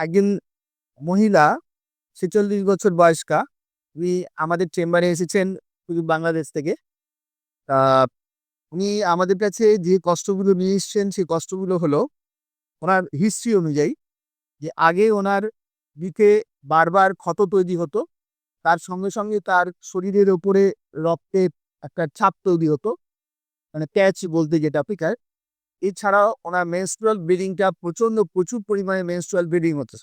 একজন মহিলা, ছেচল্লিশ বছর বয়স্কা, উনি আমাদের চেম্বারে এসেছেন শুধু বাংলাদেশ থেকে। তা উনি আমাদের কাছে যে কষ্টগুলো নিয়ে এসছেন, সেই কষ্টগুলো হলো ওনার হিস্ট্রি অনুযায়ী যে আগে ওনার দিকে বারবার ক্ষত তৈরি হতো, তার সঙ্গে সঙ্গে তার শরীরের ওপরে রক্তের একটা ছাপ তৈরি হতো মানে প্যাচ বলতে যেটা, পিকার। এছাড়াও ওনার মেনস্ট্রুয়াল ব্লিডিংটা প্রচণ্ড প্রচুর পরিমাণে মেনস্ট্রুয়াল ব্লিডিং হতো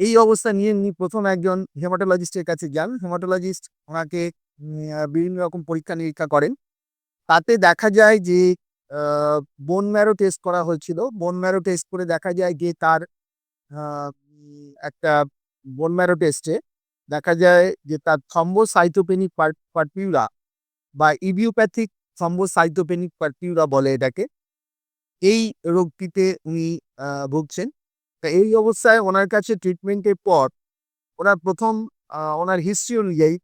এই অবস্থা নিয়ে উনি প্রথম একজন হেমাটোলজিস্টের কাছে যান। হেমাটোলজিস্ট ওনাকে বিভিন্ন রকম পরীক্ষা নিরীক্ষা করেন। তাতে দেখা যায় যে বোন ম্যারো টেস্ট করা হয়েছিল। বোন ম্যারো টেস্ট করে দেখা যায় যে, তার একটা বোন ম্যারো টেস্টে দেখা যায় যে, তার থম্বোসাইটোপেনিক পারপিউরা বা ইডিওপ্যাথিক থম্বোসাইটোপেনিক পারপিউরা বলে এটাকে। এই রোগটিতে উনি ভুগছেন। তা এই অবস্থায় ওনার কাছে ট্রিটমেন্টের পর ওনার প্রথম ওনার হিস্ট্রি অনুযায়ী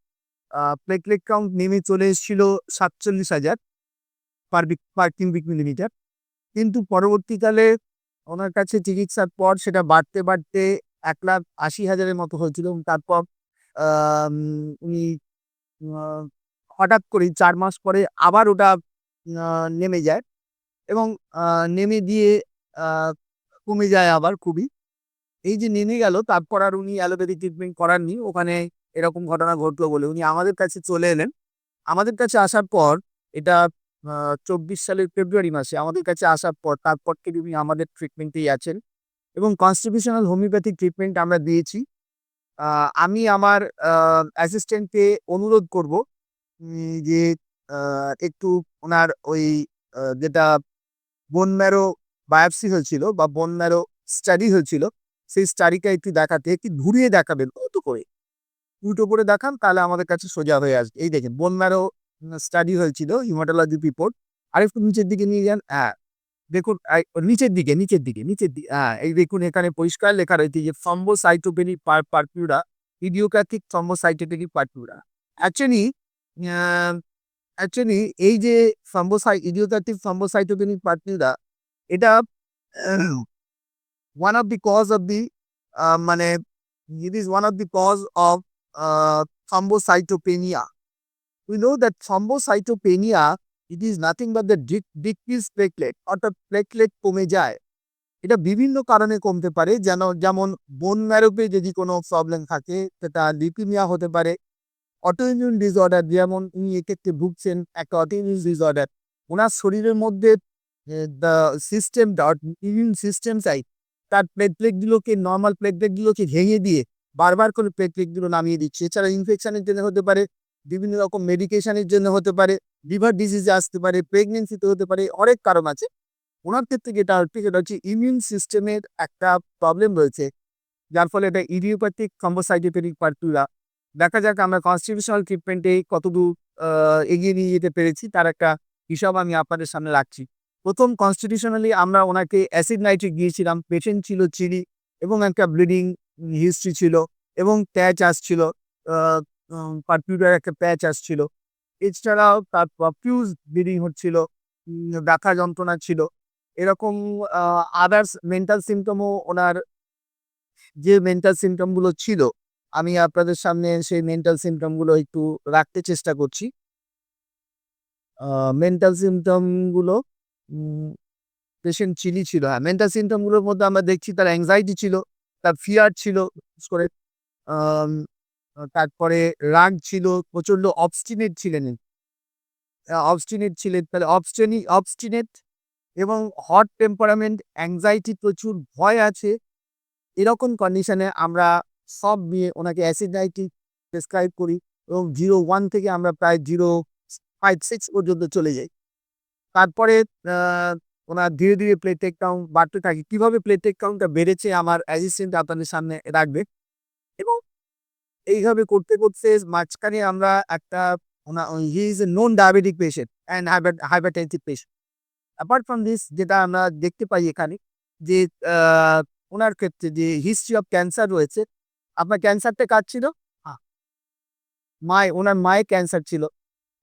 প্লেটলেট কাউন্ট নেমে চলে এসেছিল সাতচল্লিশ হাজার পার পার কিউবিক মিলিমিটার কিন্তু পরবর্তীকালে ওনার কাছে চিকিৎসার পর সেটা বাড়তে বাড়তে এক লাখ আশি হাজারের মতো হয়েছিল। এবং তারপর উনি হঠাৎ করেই চার মাস পরে আবার ওটা নেমে যায়। এবং নেমে দিয়ে কমে যায় আবার খুবই। এই যে নেমে গেল, তারপর আর উনি অ্যালোপ্যাথি ট্রিটমেন্ট করাননি। ওখানে এরকম ঘটনা ঘটলো বলে উনি আমাদের কাছে চলে এলেন। আমাদের কাছে আসার পর, এটা চব্বিশ সালের ফেব্রুয়ারি মাসে আমাদের কাছে আসার পর, তারপর থেকে উনি আমাদের ট্রিটমেন্টেই আছেন। এবং কনস্টিটিউশনাল হোমিওপ্যাথিক ট্রিটমেন্ট আমরা দিয়েছি। আমি আমার অ্যাসিস্ট্যান্টকে অনুরোধ করব যে একটু ওনার ওই যেটা বোন ম্যারো বায়োপসি হয়েছিল বা বোন ম্যারো স্টাডি হয়েছিল, সেই স্টাডিটা একটু দেখাতে একটু ঘুরিয়ে দেখাবেন, কত করে? উল্টো করে দেখান, তাহলে আমাদের কাছে সোজা হয়ে আসবে। এই দেখেন বোন ম্যারো স্টাডি হয়েছিল হিমাটোলজি রিপোর্ট আর একটু নিচের দিকে নিয়ে যান হ্যাঁ দেখুন নিচের দিকে নিচের দিকে নিচের দিকে হ্যাঁ এই দেখুন, এখানে পরিষ্কার লেখা রয়েছে যে থম্বোসাইটোপেনি পার purpura idiopathic thrombocytopenia purpura actually actually এই যে থম্বোসাই ইডিওপ্যাথিক থম্বোসাইটোপেনি পারপিউরা এটা one of the cause of the মানে is one of the cause of uh, thrombocytopenia. We know that thrombocytopenia, it is nothing but the decreased platelet, অর্থাৎ platelet কমে যায় এটা বিভিন্ন কারণে কমতে পারে যেন যেমন বোন ম্যারোপে যদি কোনো প্রবলেম থাকে সেটা লিপিমিয়া হতে পারে অটোইমিউন ডিসঅর্ডার যেমন উনি এক্ষেত্রে ভুগছেন, একটা অটোইমিউন ডিসঅর্ডার ওনার শরীরের মধ্যে দ্য সিস্টেমটা ইমিউন সিস্টেম চাই তার প্লেটলেটগুলোকে নর্মাল প্লেটলেটগুলোকে ভেঙে দিয়ে বারবার করে প্লেটলেটগুলো নামিয়ে দিচ্ছে। এছাড়া ইনফেকশনের জন্য হতে পারে, বিভিন্ন রকম মেডিকেশনের জন্য হতে পারে লিভার ডিজিজে আসতে পারে প্রেগনেন্সিতে হতে পারে, অনেক কারণ আছে। ওনার ক্ষেত্রে যেটা হচ্ছে, সেটা হচ্ছে ইমিউন সিস্টেমের একটা প্রবলেম রয়েছে, যার ফলে এটা ইডিওপ্যাথিক থম্বোসাইটোপেনিক পার্টুরা দেখা যাক আমরা কনস্টিটিউশনাল ট্রিটমেন্টে কতদূর এগিয়ে নিয়ে যেতে পেরেছি, তার একটা হিসাব আমি আপনাদের সামনে রাখছি। প্রথম কনস্টিটিউশনালি আমরা ওনাকে অ্যাসিড নাইট্রিক দিয়েছিলাম পেশেন্ট ছিল চিনি এবং একটা ব্লিডিং হিস্ট্রি ছিল এবং প্যাচ আসছিল পারপিউটার একটা প্যাচ আসছিল। এছাড়াও তার প্রফিউজ ব্লিডিং হচ্ছিল ব্যথা যন্ত্রণা ছিল। এরকম আদার্স মেন্টাল সিমটমও ওনার যে মেন্টাল সিমটমগুলো ছিল আমি আপনাদের সামনে সেই মেন্টাল সিমটমগুলো একটু রাখতে চেষ্টা করছি। মেন্টাল সিমটমগুলো পেশেন্ট চিলি ছিল। হ্যাঁ মেন্টাল সিমটমগুলোর মধ্যে আমরা দেখছি তার অ্যাংজাইটি ছিল, তার ফিয়ার ছিল করে তারপরে রাগ ছিল প্রচণ্ড অবস্টিনেট ছিলেন অবস্টিনেট ছিলেন, তাহলে অবস্টেনি অবস্টিনেট এবং হট টেম্পারামেন্ট অ্যাংজাইটি প্রচুর ভয় আছে, এরকম কন্ডিশনে আমরা সব নিয়ে ওনাকে অ্যাসিড নাইট্রিক প্রেসক্রাইব করি এবং জিরো ওয়ান থেকে আমরা প্রায় জিরো ফাইভ সিক্স পর্যন্ত চলে যাই। তারপরে ওনার ধীরে ধীরে প্লেটেক কাউন্ট বাড়তে থাকে। কীভাবে প্লেটেক কাউন্টটা বেড়েছে আমার অ্যাসিস্ট্যান্ট আপনাদের সামনে রাখবে এবং এইভাবে করতে করতে মাঝখানে আমরা একটা ওনার he is a non diabetic patient and hypertensive patient apart from this যেটা আমরা দেখতে পাই এখানে যে ওনার ক্ষেত্রে যে হিস্ট্রি অফ ক্যান্সার রয়েছে আপনার ক্যান্সারটা কাজ ছিল? মায় ওনার মায়ের ক্যান্সার ছিল।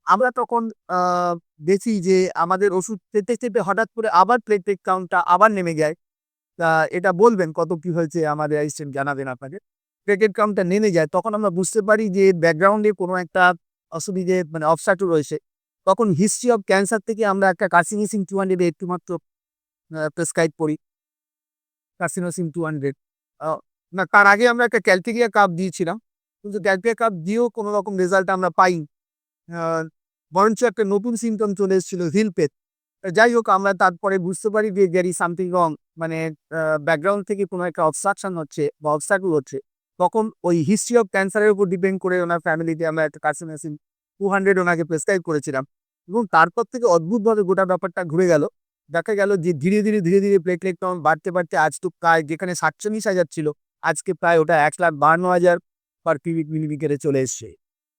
আমরা তখন আহ, দেখি যে আমাদের ওষুধ পেতে চেপে হঠাৎ করে আবার প্লেটলেট কাউন্টটা আবার নেমে যায়। তা এটা বলবেন কত কি হয়েছে আমাদের অ্যাসিস্ট্যান্ট জানাবেন আপনাকে। প্লেটেড কাউন্টটা নেমে যায় তখন আমরা বুঝতে পারি যে ব্যাকগ্রাউন্ডে কোনো একটা অসুবিধে মানে অবস্ট্রাকটিভ রয়েছে। তখন হিস্ট্রি অফ ক্যান্সার থেকে আমরা একটা কার্সিনোসিন টু হান্ড্রেড একটুমাত্র প্রেসক্রাইব করি। কার্সিনোসিন টু হান্ড্রেড না, তার আগে আমরা একটা ক্যালটেরিয়া কাপ দিয়েছিলাম। কিন্তু ক্যালটেরিয়া কাপ দিয়েও কোনো রকম রেজাল্ট আমরা পাই বরঞ্চ একটা নতুন সিমটম চলে এসেছিল, হিল পেট। যাই হোক, আমরা তারপরে বুঝতে পারি যে ইজ সামথিং রং মানে ব্যাকগ্রাউন্ড থেকে কোনো একটা অবস্ট্রাকশন হচ্ছে বা অবস্ট্রাকল হচ্ছে। তখন ওই হিস্ট্রি অফ ক্যান্সারের উপর ডিপেন্ড করে ওনার ফ্যামিলিতে আমরা একটা কার্সিনোসিন টু হান্ড্রেড ওনাকে প্রেসক্রাইব করেছিলাম। এবং তারপর থেকে অদ্ভুতভাবে গোটা ব্যাপারটা ঘুরে গেল। দেখা গেল যে ধীরে ধীরে ধীরে ধীরে প্লেটলেট বাড়তে বাড়তে আজ তো প্রায় যেখানে সাতচল্লিশ হাজার ছিল আজকে প্রায় ওটা এক লাখ বাহান্ন হাজার পার কিউবিক মিলিমিটারে চলে এসছে।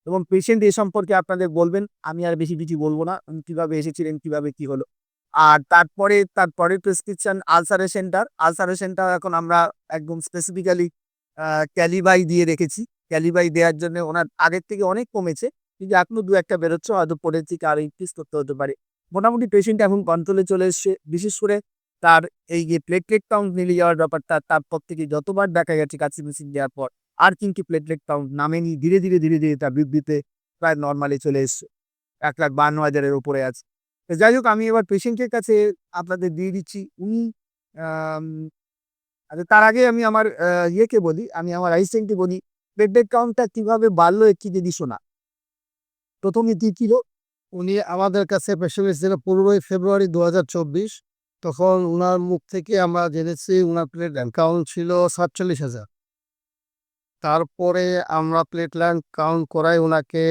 এবং পেশেন্ট এ সম্পর্কে আপনাদের বলবেন, আমি আর বেশি কিছু বলব না কীভাবে এসেছিলেন, কীভাবে কি হলো। আর তারপরে তারপরে প্রেসক্রিপশন আলসারেশনটার সেন্টার এখন আমরা একদম স্পেসিফিক্যালি ক্যালিবাই দিয়ে রেখেছি। ক্যালিবাই দেওয়ার জন্য ওনার আগের থেকে অনেক কমেছে, কিন্তু এখনও দু একটা বেরোচ্ছে, হয়তো পরের থেকে আরও ইনক্রিজ করতে হতে পারে। মোটামুটি পেশেন্ট এখন কন্ট্রোলে চলে এসছে। বিশেষ করে তার এই যে প্লেটলেট কাউন্ট মিলে যাওয়ার ব্যাপারটা তারপর থেকে যতবার দেখা গেছে কাছে মেশিন দেওয়ার পর, আর কিন্তু প্লেটলেট কাউন্ট নামেনি ধীরে ধীরে ধীরে ধীরে তার বৃদ্ধিতে প্রায় নর্মালি চলে এসছে। এক লাখ বান্ন হাজারের উপরে আছে। যাই হোক, আমি এবার পেশেন্টের কাছে আপনাদের দিয়ে দিচ্ছি। উনি আচ্ছা তার আগে আমি আমার ইয়েকে বলি, আমি আমার অ্যাসিস্ট্যান্টকে বলি প্লেটলেট কাউন্টটা কীভাবে বাড়লো একটি যদি শোনা প্রথমে কি ছিল? উনি আমাদের কাছে পেশেন্ট এসেছিল পনেরোই ফেব্রুয়ারি দু হাজার চব্বিশ। তখন উনার মুখ থেকে আমরা জেনেছি উনার প্লেট কাউন্ট ছিল সাতচল্লিশ হাজার। তারপরে আমরা প্লেটল্যান্ড কাউন্ট করাই ওনাকে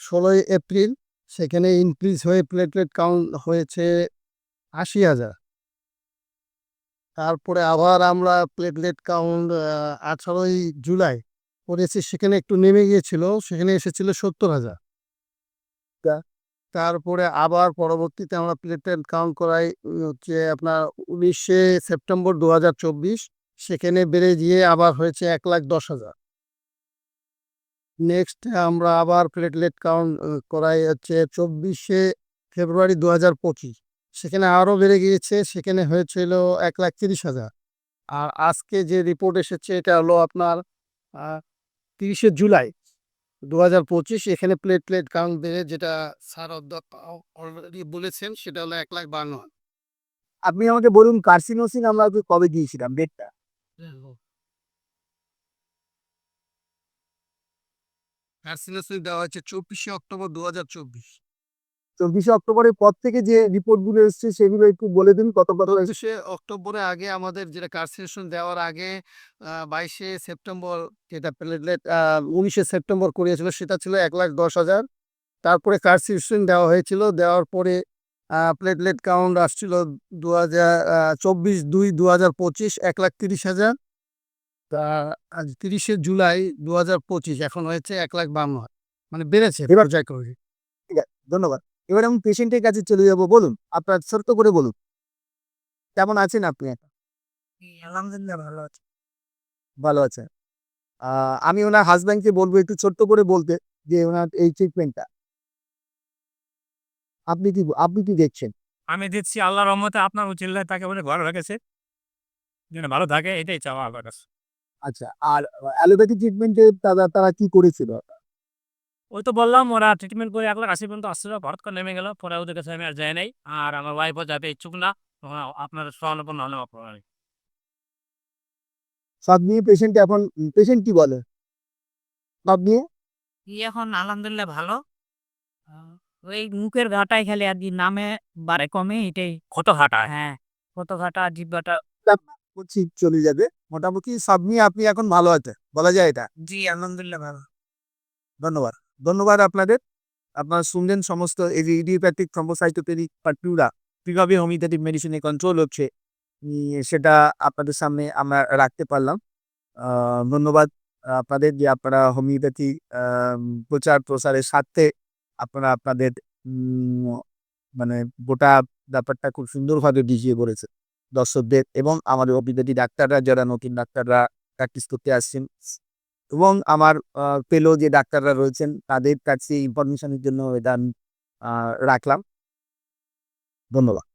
ষোলোই এপ্রিল, সেখানে ইনক্রিজ হয়ে প্লেটলেট কাউন্ট হয়েছে আশি হাজার। তারপরে আবার আমরা প্লেটলেট কাউন্ট আঠারোই জুলাই করেছি, সেখানে একটু নেমে গিয়েছিল, সেখানে এসেছিল সত্তর হাজার। তারপরে আবার পরবর্তীতে আমরা প্লেটলেট কাউন্ট করাই হচ্ছে আপনার উনিশে সেপ্টেম্বর দু হাজার চব্বিশ। সেখানে বেড়ে গিয়ে আবার হয়েছে এক লাখ দশ হাজার। নেক্সট আমরা আবার প্লেটলেট কাউন্ট করাই হচ্ছে চব্বিশে ফেব্রুয়ারি দু হাজার পঁচিশ। সেখানে আরও বেড়ে গিয়েছে, সেখানে হয়েছিল এক লাখ তিরিশ হাজার। আর আজকে যে রিপোর্ট এসেছে, এটা হলো আপনার তিরিশে জুলাই। দু হাজার পঁচিশ এখানে প্লেট প্লেট কাউন্ট বেড়ে যেটা স্যার অলরেডি বলেছেন সেটা হলো এক লাখ বান্ন আপনি আমাকে বলুন কার্সিনোসিন আমরা কবে দিয়েছিলাম ডেটটা কার্সিনোসিন দেওয়া হয়েছে চব্বিশে অক্টোবর দু হাজার চব্বিশ। চব্বিশে অক্টোবরের পর থেকে যে রিপোর্টগুলো এসছে সেগুলো একটু বলে দিন কত কত হয়েছে? পঁচিশে অক্টোবরে আগে আমাদের যেটা কার্সিনেশন দেওয়ার আগে বাইশে সেপ্টেম্বর যেটা প্লেটলেট উনিশে সেপ্টেম্বর করিয়েছিল সেটা ছিল এক লাখ দশ হাজার তারপরে কার্সিনেশন দেওয়া হয়েছিল দেওয়ার পরে প্লেটলেট কাউন্ট আসছিল দু হাজার চব্বিশ দুই দু হাজার পঁচিশ এক লাখ তিরিশ হাজার তা আজ তিরিশে জুলাই দু হাজার পঁচিশ এখন হয়েছে এক লাখ বান্ন। মানে বেড়েছে ধন্যবাদ এবার আমি পেশেন্টের কাছে চলে যাব বলুন আপনার ছোট্ট করে বলুন। কেমন আছেন আপনি? আলহামদুলিল্লাহ ভালো আছে। ভালো আছেন। আমি ওনার হাজব্যান্ডকে বলব একটু ছোট্ট করে বলতে যে ওনার এই ট্রিটমেন্টটা আপনি কি আপনি কি দেখছেন? আমি দেখছি আল্লাহ রহমতে আপনার উচিল্লায় তাকে বলে ঘরে রেখেছে। যেন ভালো থাকে এটাই চাওয়া আমার কাছে। আচ্ছা আর অ্যালোপ্যাথি ট্রিটমেন্টে তারা তারা কি করেছিল? ওই তো বললাম ওরা ট্রিটমেন্ট করে এক লাখ আশি পর্যন্ত আসছিল হঠাৎ করে নেমে গেল। পরে ওদের কাছে আমি আর যাই নাই আর আমার ওয়াইফও যাতে ইচ্ছুক না আপনার সহানুপন্ন হলে আপনার সব নিয়ে পেশেন্ট এখন পেশেন্ট কি বলে? সব নিয়ে এখন? আলহামদুলিল্লাহ ভালো। ওই মুখের ঘাটাই খালি আর কি নামে বাড়ে কমে এটাই। কত হাঁটা হ্যাঁ কত ঘাটা জিব্বাটা। বলছি চলে যাবে। মোটামুটি সব নিয়ে আপনি এখন ভালো আছে বলা যায় এটা। জি আলহামদুলিল্লাহ ভালো। ধন্যবাদ। ধন্যবাদ আপনাদের। আপনারা শুনলেন সমস্ত এই যে ইডিওপ্যাথিক থ্রম্বোসাইটোপেনিক পার্টিউরা কীভাবে হোমিওপ্যাথিক মেডিসিনে কন্ট্রোল হচ্ছে। সেটা আপনাদের সামনে আমরা রাখতে পারলাম। ধন্যবাদ আপনাদের যে আপনারা হোমিওপ্যাথি প্রচার প্রসারের স্বার্থে আপনারা আপনাদের মানে গোটা ব্যাপারটা খুব সুন্দরভাবে বুঝিয়ে বলেছে দর্শকদের এবং আমাদের হোমিওপ্যাথি ডাক্তাররা, যারা নতুন ডাক্তাররা প্র্যাকটিস করতে আসছেন এবং আমার পেল যে ডাক্তাররা রয়েছেন তাদের কাছে ইনফরমেশনের জন্য এটা রাখলাম। ধন্যবাদ।